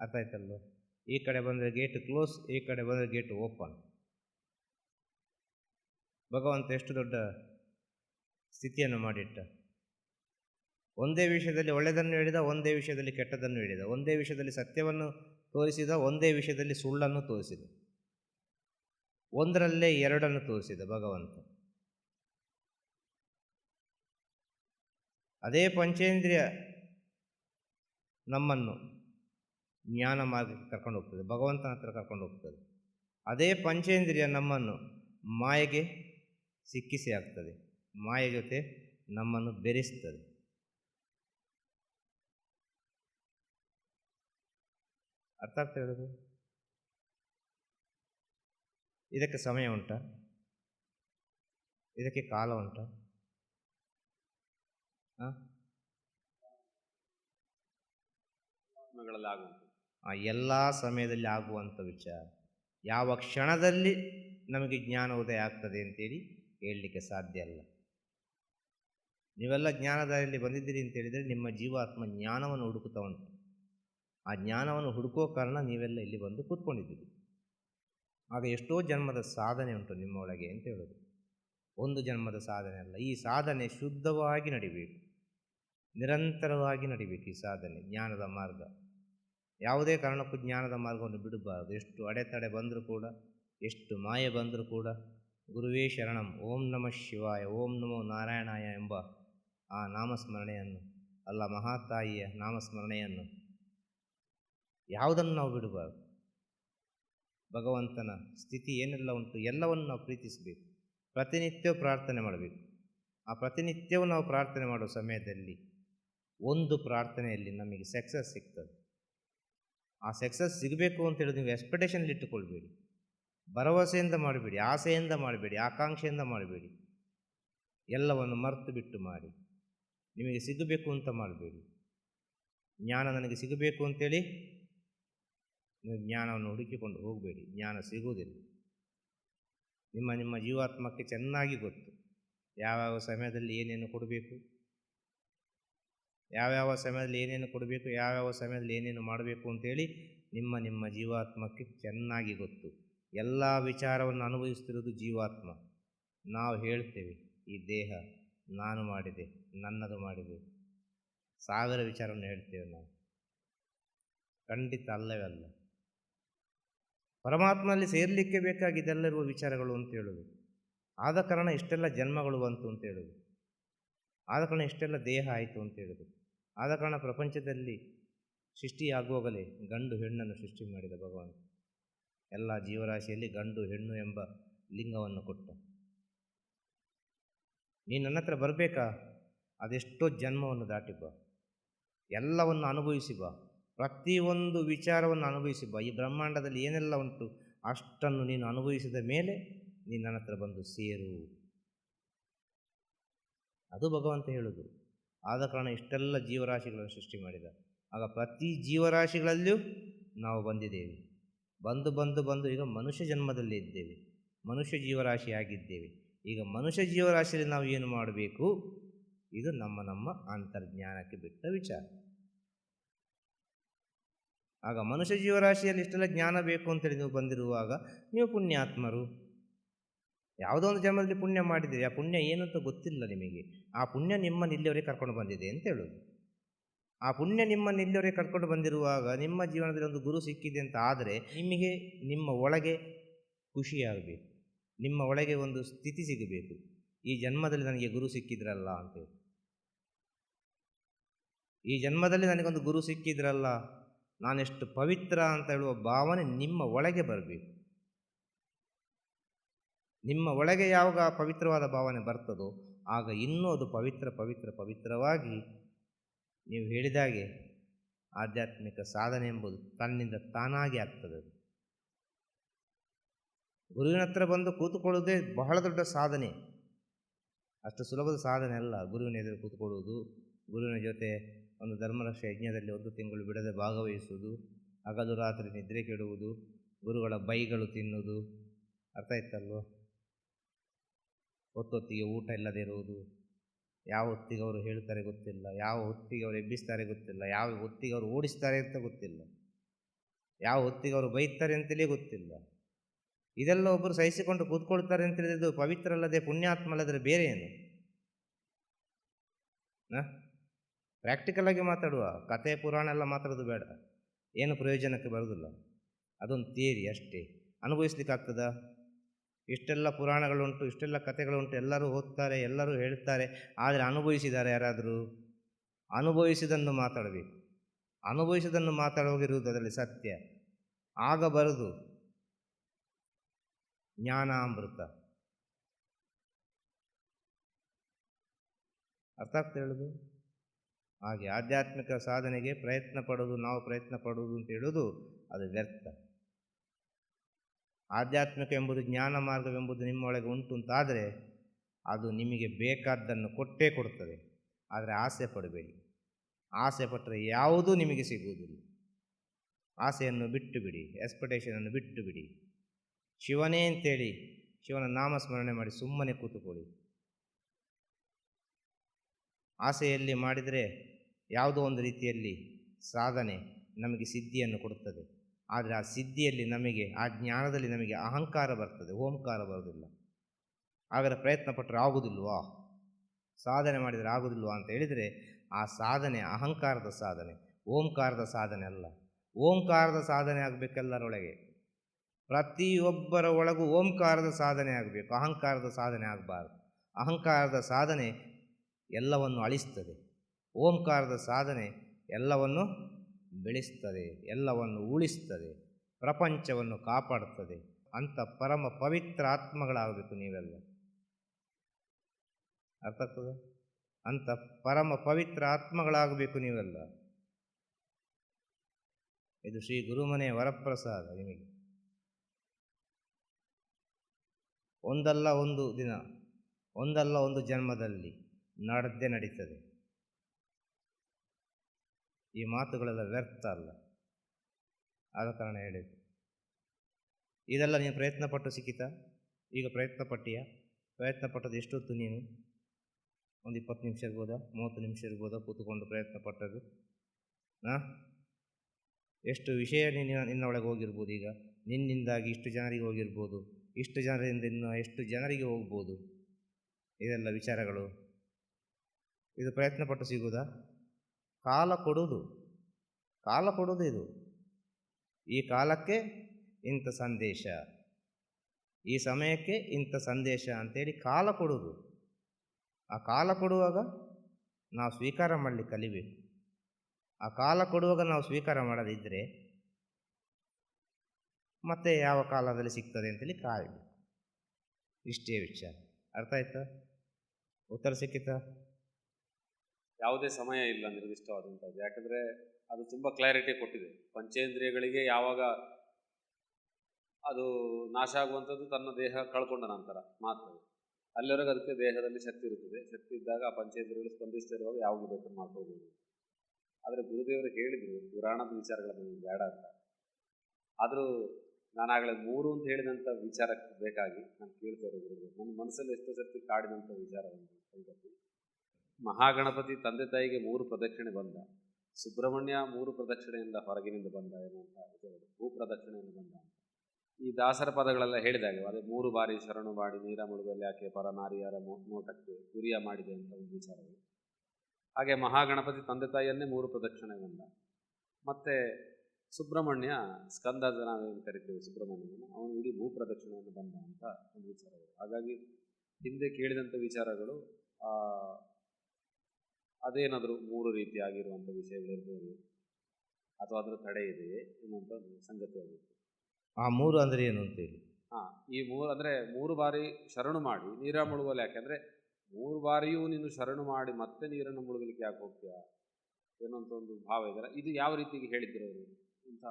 ಅರ್ಥ ಈ ಕಡೆ ಬಂದರೆ ಗೇಟ್ ಕ್ಲೋಸ್, ಈ ಕಡೆ ಬಂದರೆ ಗೇಟ್ ಓಪನ್. ಭಗವಂತ ಎಷ್ಟು ದೊಡ್ಡ ಸ್ಥಿತಿಯನ್ನು ಮಾಡಿಟ್ಟ. ಒಂದೇ ವಿಷಯದಲ್ಲಿ ಒಳ್ಳೆಯದನ್ನು ಹೇಳಿದ, ಒಂದೇ ವಿಷಯದಲ್ಲಿ ಕೆಟ್ಟದನ್ನು ಹೇಳಿದ. ಒಂದೇ ವಿಷಯದಲ್ಲಿ ಸತ್ಯವನ್ನು ತೋರಿಸಿದ, ಒಂದೇ ವಿಷಯದಲ್ಲಿ ಸುಳ್ಳನ್ನು ತೋರಿಸಿದ. ಒಂದರಲ್ಲೇ ಎರಡನ್ನು ತೋರಿಸಿದ ಭಗವಂತ. ಅದೇ ಪಂಚೇಂದ್ರಿಯ ನಮ್ಮನ್ನು ಜ್ಞಾನ ಮಾರ್ಗಕ್ಕೆ ಕರ್ಕೊಂಡು ಹೋಗ್ತದೆ, ಭಗವಂತನ ಹತ್ರ ಕರ್ಕೊಂಡು ಹೋಗ್ತದೆ. ಅದೇ ಪಂಚೇಂದ್ರಿಯ ನಮ್ಮನ್ನು ಮಾಯೆಗೆ ಸಿಕ್ಕಿಸಿ ಆಗ್ತದೆ ಮಾಯೆ ಜೊತೆ ನಮ್ಮನ್ನು ಬೆರೆಸ್ತದೆ. ಅರ್ಥ ಆಗ್ತಾ ಹೇಳೋದು? ಇದಕ್ಕೆ ಸಮಯ ಉಂಟ? ಇದಕ್ಕೆ ಕಾಲ ಉಂಟ? ಎಲ್ಲ ಸಮಯದಲ್ಲಿ ಆಗುವಂಥ ವಿಚಾರ. ಯಾವ ಕ್ಷಣದಲ್ಲಿ ನಮಗೆ ಜ್ಞಾನ ಉದಯ ಆಗ್ತದೆ ಅಂತೇಳಿ ಹೇಳಲಿಕ್ಕೆ ಸಾಧ್ಯ ಅಲ್ಲ. ನೀವೆಲ್ಲ ಜ್ಞಾನದಾರಿಯಲ್ಲಿ ಬಂದಿದ್ದೀರಿ ಅಂತ ಹೇಳಿದರೆ ನಿಮ್ಮ ಜೀವಾತ್ಮ ಜ್ಞಾನವನ್ನು ಹುಡುಕುತ್ತಾ ಉಂಟು. ಆ ಜ್ಞಾನವನ್ನು ಹುಡುಕೋ ಕಾರಣ ನೀವೆಲ್ಲ ಇಲ್ಲಿ ಬಂದು ಕೂತ್ಕೊಂಡಿದ್ದೀರಿ. ಆಗ ಎಷ್ಟೋ ಜನ್ಮದ ಸಾಧನೆ ಉಂಟು ನಿಮ್ಮ ಒಳಗೆ ಅಂತ ಹೇಳೋದು. ಒಂದು ಜನ್ಮದ ಸಾಧನೆ ಅಲ್ಲ, ಈ ಸಾಧನೆ ಶುದ್ಧವಾಗಿ ನಡಿಬೇಕು. ನಿರಂತರವಾಗಿ ನಡಿಬೇಕು ಈ ಸಾಧನೆ, ಜ್ಞಾನದ ಮಾರ್ಗ. ಯಾವುದೇ ಕಾರಣಕ್ಕೂ ಜ್ಞಾನದ ಮಾರ್ಗವನ್ನು ಬಿಡಬಾರದು. ಎಷ್ಟು ಅಡೆತಡೆ ಬಂದರೂ ಕೂಡ, ಎಷ್ಟು ಮಾಯೆ ಬಂದರೂ ಕೂಡ, ಗುರುವೇ ಶರಣಂ, ಓಂ ನಮಃ ಶಿವಾಯ, ಓಂ ನಮೋ ನಾರಾಯಣಾಯ ಎಂಬ ಆ ನಾಮಸ್ಮರಣೆಯನ್ನು, ಅಲ್ಲ ಮಹಾತಾಯಿಯ ನಾಮಸ್ಮರಣೆಯನ್ನು ಯಾವುದನ್ನು ನಾವು ಬಿಡಬಾರ್ದು? ಭಗವಂತನ ಸ್ಥಿತಿ ಏನೆಲ್ಲ ಉಂಟು? ಎಲ್ಲವನ್ನು ನಾವು ಪ್ರೀತಿಸಬೇಕು. ಪ್ರತಿನಿತ್ಯವೂ ಪ್ರಾರ್ಥನೆ ಮಾಡಬೇಕು. ಆ ಪ್ರತಿನಿತ್ಯವೂ ನಾವು ಪ್ರಾರ್ಥನೆ ಮಾಡುವ ಸಮಯದಲ್ಲಿ ಒಂದು ಪ್ರಾರ್ಥನೆಯಲ್ಲಿ ನಮಗೆ ಸಕ್ಸಸ್ ಸಿಗ್ತದೆ. ಆ ಸಕ್ಸಸ್ ಸಿಗಬೇಕು ಅಂತ ಹೇಳಿ ನೀವು ಎಕ್ಸ್ಪೆಕ್ಟೇಷನ್ ಇಟ್ಟುಕೊಳ್ಬೇಡಿ. ಭರವಸೆಯಿಂದ ಮಾಡಬೇಡಿ, ಆಸೆಯಿಂದ ಮಾಡಬೇಡಿ, ಆಕಾಂಕ್ಷೆಯಿಂದ ಮಾಡಬೇಡಿ. ಎಲ್ಲವನ್ನು ಮರೆತು ಬಿಟ್ಟು ಮಾಡಿ. ನಿಮಗೆ ಸಿಗಬೇಕು ಅಂತ ಮಾಡಬೇಡಿ. ಜ್ಞಾನ ನನಗೆ ಸಿಗಬೇಕು ಅಂತೇಳಿ ನೀವು ಜ್ಞಾನವನ್ನು ಹುಡುಕಿಕೊಂಡು ಹೋಗಬೇಡಿ. ಜ್ಞಾನ ಸಿಗುವುದಿಲ್ಲ. ನಿಮ್ಮ ನಿಮ್ಮ ಜೀವಾತ್ಮಕ್ಕೆ ಚೆನ್ನಾಗಿ ಗೊತ್ತು. ಯಾವ್ಯಾವ ಸಮಯದಲ್ಲಿ ಏನೇನು ಕೊಡಬೇಕು? ಯಾವ್ಯಾವ ಸಮಯದಲ್ಲಿ ಏನೇನು ಕೊಡಬೇಕು? ಯಾವ್ಯಾವ ಸಮಯದಲ್ಲಿ ಏನೇನು ಮಾಡಬೇಕು ಅಂತೇಳಿ ನಿಮ್ಮ ನಿಮ್ಮ ಜೀವಾತ್ಮಕ್ಕೆ ಚೆನ್ನಾಗಿ ಗೊತ್ತು. ಎಲ್ಲ ವಿಚಾರವನ್ನು ಅನುಭವಿಸ್ತಿರೋದು ಜೀವಾತ್ಮ. ನಾವು ಹೇಳ್ತೇವೆ, ಈ ದೇಹ ನಾನು ಮಾಡಿದೆ, ನನ್ನದು ಮಾಡಿದೆ. ಸಾವಿರ ವಿಚಾರವನ್ನು ಹೇಳ್ತೇವೆ ನಾವು. ಖಂಡಿತ ಅಲ್ಲವೇ ಅಲ್ಲ. ಪರಮಾತ್ಮನಲ್ಲಿ ಸೇರಲಿಕ್ಕೆ ಬೇಕಾಗಿದ್ದೆಲ್ಲರುವ ವಿಚಾರಗಳು ಅಂತ ಹೇಳೋದು ಆದ ಕಾರಣ ಇಷ್ಟೆಲ್ಲ ಜನ್ಮಗಳು ಬಂತು ಅಂತ ಹೇಳೋದು ಆದ ಕಾರಣ ಇಷ್ಟೆಲ್ಲ ದೇಹ ಆಯಿತು ಅಂತ ಹೇಳೋದು ಆದ ಕಾರಣ ಪ್ರಪಂಚದಲ್ಲಿ ಸೃಷ್ಟಿಯಾಗುವಾಗಲೇ ಗಂಡು ಹೆಣ್ಣನ್ನು ಸೃಷ್ಟಿ ಮಾಡಿದ ಭಗವಂತ ಎಲ್ಲ ಜೀವರಾಶಿಯಲ್ಲಿ ಗಂಡು ಹೆಣ್ಣು ಎಂಬ ಲಿಂಗವನ್ನು ಕೊಟ್ಟ. ನೀನು ನನ್ನ ಹತ್ರ ಬರಬೇಕಾ? ಅದೆಷ್ಟೋ ಜನ್ಮವನ್ನು ದಾಟಿ ಬಾ. ಎಲ್ಲವನ್ನು ಅನುಭವಿಸಿ ಬಾ. ಪ್ರತಿಯೊಂದು ವಿಚಾರವನ್ನು ಅನುಭವಿಸಿ ಬ. ಈ ಬ್ರಹ್ಮಾಂಡದಲ್ಲಿ ಏನೆಲ್ಲ ಉಂಟು, ಅಷ್ಟನ್ನು ನೀನು ಅನುಭವಿಸಿದ ಮೇಲೆ ನೀನು ನನ್ನ ಹತ್ರ ಬಂದು ಸೇರು. ಅದು ಭಗವಂತ ಹೇಳುವುದು ಆದ ಕಾರಣ ಇಷ್ಟೆಲ್ಲ ಜೀವರಾಶಿಗಳನ್ನು ಸೃಷ್ಟಿ ಮಾಡಿದ. ಆಗ ಪ್ರತಿ ಜೀವರಾಶಿಗಳಲ್ಲಿಯೂ ನಾವು ಬಂದಿದ್ದೇವೆ. ಬಂದು ಬಂದು ಬಂದು ಈಗ ಮನುಷ್ಯ ಜನ್ಮದಲ್ಲಿ ಇದ್ದೇವೆ. ಮನುಷ್ಯ ಜೀವರಾಶಿಯಾಗಿದ್ದೇವೆ ಈಗ ಮನುಷ್ಯ ಜೀವರಾಶಿಯಲ್ಲಿ ನಾವು ಏನು ಮಾಡಬೇಕು? ಇದು ನಮ್ಮ ನಮ್ಮ ಅಂತರ್ಜ್ಞಾನಕ್ಕೆ ಬಿಟ್ಟ ವಿಚಾರ. ಆಗ ಮನುಷ್ಯ ಜೀವರಾಶಿಯಲ್ಲಿ ಇಷ್ಟೆಲ್ಲ ಜ್ಞಾನ ಬೇಕು ಅಂತೇಳಿ ನೀವು ಬಂದಿರುವಾಗ ನೀವು ಪುಣ್ಯಾತ್ಮರು. ಯಾವುದೋ ಒಂದು ಜನ್ಮದಲ್ಲಿ ಪುಣ್ಯ ಮಾಡಿದ್ದೀರಿ, ಆ ಪುಣ್ಯ ಏನು ಅಂತ ಗೊತ್ತಿಲ್ಲ ನಿಮಗೆ. ಆ ಪುಣ್ಯ ನಿಮ್ಮನ್ನು ಇಲ್ಲಿವರೆಗೆ ಕರ್ಕೊಂಡು ಬಂದಿದೆ ಅಂತ ಹೇಳೋದು. ಆ ಪುಣ್ಯ ನಿಮ್ಮನ್ನು ಇಲ್ಲಿವರೆಗೆ ಕರ್ಕೊಂಡು ಬಂದಿರುವಾಗ ನಿಮ್ಮ ಜೀವನದಲ್ಲಿ ಒಂದು ಗುರು ಸಿಕ್ಕಿದೆ ಅಂತ ಆದರೆ ನಿಮಗೆ ನಿಮ್ಮ ಒಳಗೆ ಖುಷಿಯಾಗಬೇಕು. ನಿಮ್ಮ ಒಳಗೆ ಒಂದು ಸ್ಥಿತಿ ಸಿಗಬೇಕು. ಈ ಜನ್ಮದಲ್ಲಿ ನನಗೆ ಗುರು ಸಿಕ್ಕಿದ್ರಲ್ಲ ಅಂತೇಳಿ ಈ ಜನ್ಮದಲ್ಲಿ ನನಗೊಂದು ಗುರು ಸಿಕ್ಕಿದ್ರಲ್ಲ ನಾನೆಷ್ಟು ಪವಿತ್ರ ಅಂತ ಹೇಳುವ ಭಾವನೆ ನಿಮ್ಮ ಒಳಗೆ ಬರಬೇಕು. ನಿಮ್ಮ ಒಳಗೆ ಯಾವಾಗ ಪವಿತ್ರವಾದ ಭಾವನೆ ಬರ್ತದೋ ಆಗ ಇನ್ನೂ ಅದು ಪವಿತ್ರ ಪವಿತ್ರ, ಪವಿತ್ರವಾಗಿ ನೀವು ಹೇಳಿದಾಗೆ ಆಧ್ಯಾತ್ಮಿಕ ಸಾಧನೆ ಎಂಬುದು ತನ್ನಿಂದ ತಾನಾಗಿ ಆಗ್ತದೆ ಗುರುವಿನ ಹತ್ರ ಬಂದು ಕೂತುಕೊಳ್ಳುವುದೇ ಬಹಳ ದೊಡ್ಡ ಸಾಧನೆ. ಅಷ್ಟು ಸುಲಭದ ಸಾಧನೆ ಅಲ್ಲ. ಗುರುವಿನ ಎದುರು ಕೂತ್ಕೊಳ್ಳುವುದು, ಗುರುವಿನ ಜೊತೆ ಒಂದು ಧರ್ಮರಕ್ಷ ಯಜ್ಞದಲ್ಲಿ ಒಂದು ತಿಂಗಳು ಬಿಡದೆ ಭಾಗವಹಿಸುವುದು, ಹಗಲು ರಾತ್ರಿ ನಿದ್ರೆ ಕೆಡುವುದು, ಗುರುಗಳ ಬೈಗಳು ತಿನ್ನುವುದು. ಅರ್ಥ ಇತ್ತಲ್ವ ಹೊತ್ತೊತ್ತಿಗೆ ಊಟ ಇಲ್ಲದೆ ಇರುವುದು. ಯಾವ ಹೊತ್ತಿಗೆ ಅವರು ಹೇಳ್ತಾರೆ ಗೊತ್ತಿಲ್ಲ. ಯಾವ ಹೊತ್ತಿಗೆ ಅವರು ಎಬ್ಬಿಸ್ತಾರೆ ಗೊತ್ತಿಲ್ಲ. ಯಾವ ಹೊತ್ತಿಗೆ ಅವರು ಓಡಿಸ್ತಾರೆ ಅಂತ ಗೊತ್ತಿಲ್ಲ. ಯಾವ ಹೊತ್ತಿಗೆ ಅವರು ಬೈತಾರೆ ಅಂತಲೇ ಗೊತ್ತಿಲ್ಲ. ಇದೆಲ್ಲ ಒಬ್ಬರು ಸಹಿಸಿಕೊಂಡು ಕೂತ್ಕೊಳ್ತಾರೆ ಅಂತ ಹೇಳಿದ್ರೆ ಇದು ಪವಿತ್ರ ಅಲ್ಲದೆ ಪುಣ್ಯಾತ್ಮ ಅಲ್ಲದ್ರೆ ಬೇರೆ ಏನು ಪ್ರಾಕ್ಟಿಕಲ್ ಆಗಿ ಮಾತಾಡುವ ಕತೆ ಪುರಾಣ ಎಲ್ಲ ಮಾತಾಡೋದು ಬೇಡ. ಏನು ಪ್ರಯೋಜನಕ್ಕೆ ಬರೋದಿಲ್ಲ ಅದೊಂದು ಥಿಯರಿ ಅಷ್ಟೇ. ಅನುಭವಿಸ್ಲಿಕ್ಕಾಗ್ತದ ಇಷ್ಟೆಲ್ಲ ಪುರಾಣಗಳುಂಟು, ಇಷ್ಟೆಲ್ಲ ಕಥೆಗಳುಂಟು ಎಲ್ಲರೂ ಓದ್ತಾರೆ, ಎಲ್ಲರೂ ಹೇಳ್ತಾರೆ, ಆದರೆ ಅನುಭವಿಸಿದ್ದಾರೆ ಯಾರಾದರೂ? ಅನುಭವಿಸಿದನ್ನು ಮಾತಾಡಬೇಕು. ಅನುಭವಿಸಿದನ್ನು ಮಾತಾಡೋಗಿರುವುದು ಅದರಲ್ಲಿ ಸತ್ಯ. ಆಗ ಬರುದು ಜ್ಞಾನಾಮೃತ. ಅರ್ಥ ಆಗ್ತಾ ಹೇಳುದು ಹಾಗೆ ಆಧ್ಯಾತ್ಮಿಕ ಸಾಧನೆಗೆ ಪ್ರಯತ್ನ ಪಡೋದು ನಾವು ಪ್ರಯತ್ನ ಪಡೋದು ಅಂತ ಹೇಳೋದು ಅದು ವ್ಯರ್ಥ. ಆಧ್ಯಾತ್ಮಿಕ ಎಂಬುದು ಜ್ಞಾನ ಮಾರ್ಗವೆಂಬುದು ನಿಮ್ಮೊಳಗೆ ಉಂಟು ಅಂತಾದರೆ ಅದು ನಿಮಗೆ ಬೇಕಾದ್ದನ್ನು ಕೊಟ್ಟೇ ಕೊಡ್ತದೆ. ಆದರೆ ಆಸೆ ಪಡಬೇಡಿ. ಆಸೆ ಪಟ್ಟರೆ ಯಾವುದೂ ನಿಮಗೆ ಸಿಗುವುದಿಲ್ಲ. ಆಸೆಯನ್ನು ಬಿಟ್ಟು ಬಿಡಿ ಎಕ್ಸ್ಪೆಕ್ಟೇಷನನ್ನು ಬಿಟ್ಟು ಬಿಡಿ ಶಿವನೇ ಅಂತೇಳಿ ಶಿವನ ನಾಮಸ್ಮರಣೆ ಮಾಡಿ ಸುಮ್ಮನೆ ಕೂತುಕೊಳ್ಳಿ. ಆಸೆಯಲ್ಲಿ ಮಾಡಿದರೆ ಯಾವುದೋ ಒಂದು ರೀತಿಯಲ್ಲಿ ಸಾಧನೆ ನಮಗೆ ಸಿದ್ಧಿಯನ್ನು ಕೊಡುತ್ತದೆ. ಆದರೆ ಆ ಸಿದ್ಧಿಯಲ್ಲಿ ನಮಗೆ, ಆ ಜ್ಞಾನದಲ್ಲಿ ನಮಗೆ ಅಹಂಕಾರ ಬರ್ತದೆ, ಓಂಕಾರ ಬರೋದಿಲ್ಲ ಹಾಗಾದರೆ ಪ್ರಯತ್ನ ಪಟ್ಟರೆ ಆಗುವುದಿಲ್ವಾ? ಸಾಧನೆ ಮಾಡಿದರೆ ಆಗುವುದಿಲ್ವಾ ಅಂತ ಹೇಳಿದರೆ ಆ ಸಾಧನೆ ಅಹಂಕಾರದ ಸಾಧನೆ, ಓಂಕಾರದ ಸಾಧನೆ ಅಲ್ಲ. ಓಂಕಾರದ ಸಾಧನೆ ಆಗಬೇಕೆಲ್ಲರೊಳಗೆ. ಪ್ರತಿಯೊಬ್ಬರ ಒಳಗೂ ಓಂಕಾರದ ಸಾಧನೆ ಆಗಬೇಕು, ಅಹಂಕಾರದ ಸಾಧನೆ ಆಗಬಾರ್ದು. ಅಹಂಕಾರದ ಸಾಧನೆ ಎಲ್ಲವನ್ನು ಅಳಿಸ್ತದೆ. ಓಂಕಾರದ ಸಾಧನೆ ಎಲ್ಲವನ್ನು ಬೆಳೆಸ್ತದೆ, ಎಲ್ಲವನ್ನು ಉಳಿಸ್ತದೆ, ಪ್ರಪಂಚವನ್ನು ಕಾಪಾಡುತ್ತದೆ. ಅಂಥ ಪರಮ ಪವಿತ್ರ ಆತ್ಮಗಳಾಗಬೇಕು ನೀವೆಲ್ಲ. ಅರ್ಥ ಆಗ್ತದೆ? ಅಂಥ ಪರಮ ಪವಿತ್ರ ಆತ್ಮಗಳಾಗಬೇಕು ನೀವೆಲ್ಲ. ಇದು ಶ್ರೀ ಗುರುಮನೆಯ ವರಪ್ರಸಾದ ನಿಮಗೆ. ಒಂದಲ್ಲ ಒಂದು ದಿನ, ಒಂದಲ್ಲ ಒಂದು ಜನ್ಮದಲ್ಲಿ ನಡೆದೇ ನಡೀತದೆ. ಈ ಮಾತುಗಳೆಲ್ಲ ವ್ಯರ್ಥ ಅಲ್ಲ. ಆದ ಕಾರಣ ಹೇಳಿದ್ದು ಇದೆಲ್ಲ ನೀನು ಪ್ರಯತ್ನ ಪಟ್ಟು ಸಿಕ್ಕಿತಾ? ಈಗ ಪ್ರಯತ್ನ ಪಟ್ಟಿಯ ಪ್ರಯತ್ನ ಪಟ್ಟದ್ದು ಎಷ್ಟೊತ್ತು ನೀನು? ಒಂದು ಇಪ್ಪತ್ತು ನಿಮಿಷ ಇರ್ಬೋದಾ? ಮೂವತ್ತು ನಿಮಿಷ ಇರ್ಬೋದಾ? ಕೂತ್ಕೊಂಡು ಪ್ರಯತ್ನ ಪಟ್ಟದ್ದು ಹಾಂ ಎಷ್ಟು ವಿಷಯ ನಿನ್ನ ನಿನ್ನ ಒಳಗೆ ಹೋಗಿರ್ಬೋದು ಈಗ. ನಿನ್ನಿಂದಾಗಿ ಇಷ್ಟು ಜನರಿಗೆ ಹೋಗಿರ್ಬೋದು. ಇಷ್ಟು ಜನರಿಂದ ಇನ್ನು ಎಷ್ಟು ಜನರಿಗೆ ಹೋಗ್ಬೋದು? ಇದೆಲ್ಲ ವಿಚಾರಗಳು. ಇದು ಪ್ರಯತ್ನ ಪಟ್ಟು ಸಿಗುವುದಾ ಕಾಲ ಕೊಡುವುದು ಕಾಲ ಕೊಡುವುದು ಇದು. ಈ ಕಾಲಕ್ಕೆ ಇಂಥ ಸಂದೇಶ. ಈ ಸಮಯಕ್ಕೆ ಇಂಥ ಸಂದೇಶ ಅಂತೇಳಿ ಕಾಲ ಕೊಡುವುದು ಆ ಕಾಲ ಕೊಡುವಾಗ ನಾವು ಸ್ವೀಕಾರ ಮಾಡಲಿ ಕಲಿಬೇಕು. ಆ ಕಾಲ ಕೊಡುವಾಗ ನಾವು ಸ್ವೀಕಾರ ಮಾಡದಿದ್ದರೆ ಮತ್ತೆ ಯಾವ ಕಾಲದಲ್ಲಿ ಸಿಗ್ತದೆ ಅಂತೇಳಿ ಕಾಯಬೇಕು. ಇಷ್ಟೇ ವಿಚಾರ. ಅರ್ಥ ಆಯ್ತಾ? ಉತ್ತರ ಸಿಕ್ಕಿತಾ? ಯಾವುದೇ ಸಮಯ ಇಲ್ಲ ನಿರ್ದಿಷ್ಟವಾದಂಥದ್ದು. ಯಾಕಂದರೆ ಅದು ತುಂಬ ಕ್ಲಾರಿಟಿ ಕೊಟ್ಟಿದೆ. ಪಂಚೇಂದ್ರಿಯಗಳಿಗೆ ಯಾವಾಗ ಅದು ನಾಶ ಆಗುವಂಥದ್ದು ತನ್ನ ದೇಹ ಕಳ್ಕೊಂಡ ನಂತರ ಮಾತ್ರ. ಅಲ್ಲಿವರೆಗೆ ಅದಕ್ಕೆ ದೇಹದಲ್ಲಿ ಶಕ್ತಿ ಇರುತ್ತದೆ. ಶಕ್ತಿ ಇದ್ದಾಗ ಆ ಪಂಚೇಂದ್ರಿಯಗಳು ಸ್ಪಂದಿಸ್ತಿರುವಾಗ ಯಾವಾಗ ಬೇಕಾದ್ರೂ ಮಾಡ್ಕೋಬೋದು ಆದರೆ ಗುರುದೇವರು ಹೇಳಿದರು, ಪುರಾಣದ ವಿಚಾರಗಳು ನನಗೆ ಬೇಡ ಅಂತ. ಆದರೂ ನಾನಾಗಲೇ ಮೂರು ಅಂತ ಹೇಳಿದಂಥ ವಿಚಾರಕ್ಕೆ ಬೇಕಾಗಿ ನಾನು ಕೇಳ್ತಾ ಇರೋದು ನನ್ನ ಮನಸ್ಸಲ್ಲಿ ಎಷ್ಟೋ ಸರ್ತಿ ಕಾಡಿದಂಥ ವಿಚಾರ ಒಂದು ಸಂಗತಿ ಮಹಾಗಣಪತಿ ತಂದೆ ತಾಯಿಗೆ ಮೂರು ಪ್ರದಕ್ಷಿಣೆ ಬಂದ. ಸುಬ್ರಹ್ಮಣ್ಯ ಮೂರು ಪ್ರದಕ್ಷಿಣೆಯಿಂದ ಹೊರಗಿನಿಂದ ಬಂದ ಏನಂತ ಹೇಳಿದರು ಭೂ ಪ್ರದಕ್ಷಿಣೆಯಿಂದ ಬಂದ ಅಂತ. ಈ ದಾಸರ ಪದಗಳೆಲ್ಲ ಹೇಳಿದಾಗ. ಅದೇ ಮೂರು ಬಾರಿ ಶರಣು ಮಾಡಿ ನೀರ ಮುಳುಗಲ್ಲಿ ಯಾಕೆ ಪರ ನಾರಿಯರ ನೋಟಕ್ಕೆ ಗುರಿಯ ಮಾಡಿದೆ ಅಂತ ಒಂದು ವಿಚಾರಗಳು. ಹಾಗೆ ಮಹಾಗಣಪತಿ ತಂದೆ ತಾಯಿಯನ್ನೇ ಮೂರು ಪ್ರದಕ್ಷಿಣೆ ಬಂದ. ಮತ್ತೆ ಸುಬ್ರಹ್ಮಣ್ಯ ಸ್ಕಂದ ನಾವೇನು ಕರಿತೇವೆ ಸುಬ್ರಹ್ಮಣ್ಯನ. ಅವನು ಇಡೀ ಭೂ ಪ್ರದಕ್ಷಿಣೆಯನ್ನು ಬಂದ ಅಂತ ಒಂದು ವಿಚಾರಗಳು. ಹಾಗಾಗಿ ಹಿಂದೆ ಕೇಳಿದಂಥ ವಿಚಾರಗಳು ಅದೇನಾದರೂ ಮೂರು ರೀತಿಯಾಗಿರುವಂಥ ವಿಷಯಗಳಿರ್ಬೋದು ಅಥವಾ ಅದರ ತಡೆ ಇದೆಯೇ? ಎನ್ನುವಂಥ ಒಂದು ಸಂಗತಿ ಆಗುತ್ತೆ. ಆ ಮೂರು ಅಂದರೆ ಏನು ಅಂತೇಳಿ ಹಾಂ ಈ ಮೂರು ಅಂದರೆ ಮೂರು ಬಾರಿ ಶರಣು ಮಾಡಿ ನೀರ ಮುಳುಗಲು ಯಾಕೆಂದರೆ ಮೂರು ಬಾರಿಯೂ ನೀನು ಶರಣು ಮಾಡಿ ಮತ್ತೆ ನೀರನ್ನು ಮುಳುಗಲಿಕ್ಕೆ ಯಾಕೆ ಹೋಗ್ತೀಯಾ? ಏನಂತ ಒಂದು ಭಾವ ಇದೆಯಲ್ಲ ಇದು ಯಾವ ರೀತಿಗೆ ಹೇಳಿದ್ರು ಅವರು ಅಂತ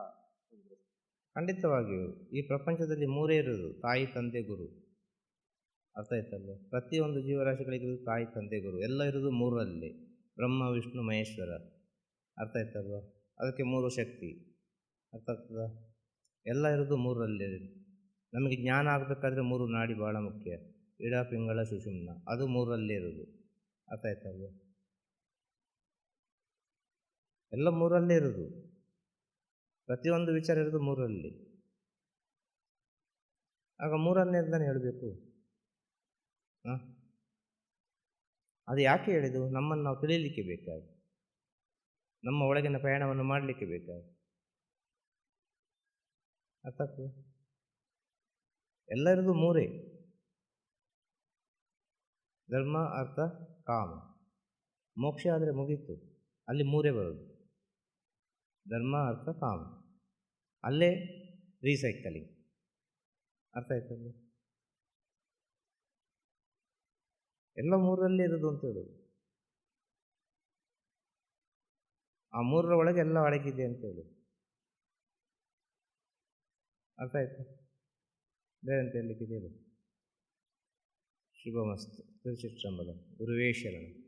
ಖಂಡಿತವಾಗಿಯೂ ಈ ಪ್ರಪಂಚದಲ್ಲಿ ಮೂರೇ ಇರೋದು ತಾಯಿ ತಂದೆ ಗುರು. ಅರ್ಥ ಆಯ್ತಲ್ವ? ಪ್ರತಿಯೊಂದು ಜೀವರಾಶಿಗಳಿಗಿರೋದು ತಾಯಿ ತಂದೆ ಗುರು. ಎಲ್ಲ ಇರೋದು ಮೂರರಲ್ಲಿ. ಬ್ರಹ್ಮ, ವಿಷ್ಣು, ಮಹೇಶ್ವರ. ಅರ್ಥ ಆಯ್ತಲ್ವ? ಅದಕ್ಕೆ ಮೂರು ಶಕ್ತಿ. ಅರ್ಥ ಆಗ್ತದ? ಎಲ್ಲ ಇರೋದು ಮೂರರಲ್ಲಿ. ನಮಗೆ ಜ್ಞಾನ ಆಗಬೇಕಾದ್ರೆ ಮೂರು ನಾಡಿ ಭಾಳ ಮುಖ್ಯ. ಇಡ, ಪಿಂಗಳ, ಸುಷುಮ್ನ. ಅದು ಮೂರಲ್ಲೇ ಇರೋದು ಅರ್ಥ ಆಯ್ತಲ್ವ? ಎಲ್ಲ ಮೂರಲ್ಲೇ ಇರೋದು ಪ್ರತಿಯೊಂದು ವಿಚಾರ ಇರೋದು ಮೂರರಲ್ಲಿ ಆಗ ಮೂರನ್ನೇದನ್ನು ಹೇಳಬೇಕು? ಹಾಂ? ಅದು ಯಾಕೆ ಹೇಳಿದು ನಮ್ಮನ್ನು ನಾವು ತಿಳಿಯಲಿಕ್ಕೆ ಬೇಕಾಗಿ. ನಮ್ಮ ಒಳಗಿನ ಪ್ರಯಾಣವನ್ನು ಮಾಡಲಿಕ್ಕೆ ಬೇಕಾಗಿ. ಅರ್ಥ ಎಲ್ಲರದು ಎಲ್ಲ ಮೂರೇ. ಧರ್ಮ, ಅರ್ಥ, ಕಾಮ. ಮೋಕ್ಷ ಆದರೆ ಮುಗೀತು. ಅಲ್ಲಿ ಮೂರೇ ಬರೋದು. ಧರ್ಮ, ಅರ್ಥ, ಕಾಮ. ಅಲ್ಲೇ ರೀಸೈಕಲಿಂಗ್ ಅರ್ಥ ಆಯ್ತಲ್ಲ ಎಲ್ಲ ಮೂರರಲ್ಲಿ ಇರೋದು ಅಂತ ಹೇಳೋದು ಆ ಮೂರರ ಒಳಗೆ ಎಲ್ಲ ಅಡಗಿದೆ ಅಂತ ಹೇಳೋದು ಅರ್ಥ ಆಯ್ತಾ? ಬೇರೆ ಅಂತ ಹೇಳಲಿಕ್ಕಿದೆ ಹೇಳು? ಶುಭಮಸ್ತು. ತಿರುಚಿಟ್ರಂಬಲ ಗುರುವೇ ಶರಣ.